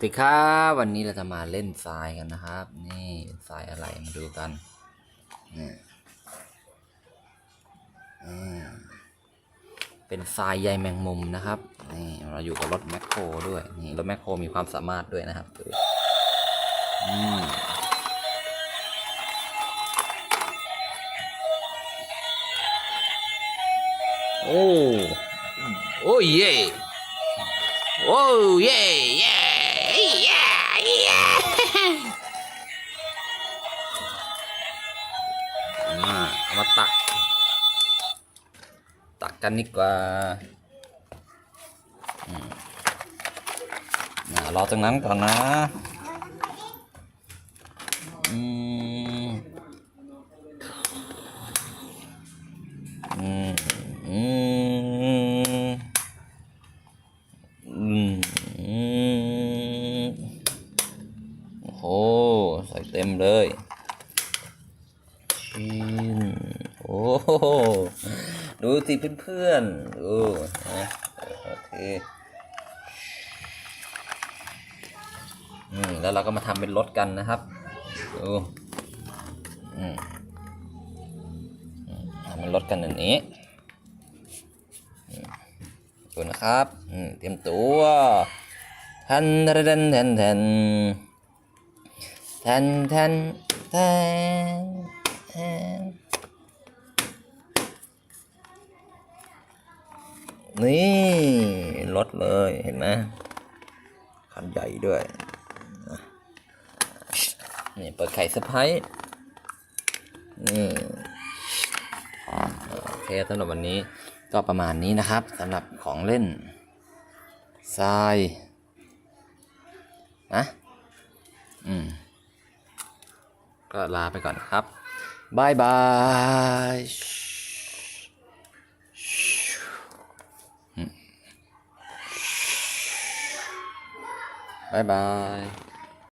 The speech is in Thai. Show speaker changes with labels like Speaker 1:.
Speaker 1: สวัสดีครับวันนี้เราจะมาเล่นทรายกันนะครับ นี่เป็นทรายอะไรมาดูกันนี่เป็นทรายใยแมงมุมนะครับนี่เราอยู่กับรถแมคโครด้วยนี่รถแมคโครมีความสามารถด้วยนะครับดูอืมโอ้โอ้เย่โอ้เย่เย่ เอามาตัก ตักกันดีกว่าอืมอ่ารอตรงนั้นก่อนนะอืมอืมอืมอืมอืมโอ้โห ใส่เต็มเลย อืมโอ้โหดูสิเพื่อนๆดูนะโอเคอืมแล้วเราก็มาทำเป็นรถกันนะครับดูอืมอืมทำเป็นรถกันอย่างนี้ดูนะครับอืมเตรียมตัวทันทันทันทันทันทันทัน นนี่รถเลยเห็นไหมคันใหญ่ด้วยนี่เปิดไข่สะพายนี่โอเคสำหรับวันนี้ก็ประมาณนี้นะครับสำหรับของเล่นทรายนะอืม ก็ลาไปก่อนครับบายบายบายบาย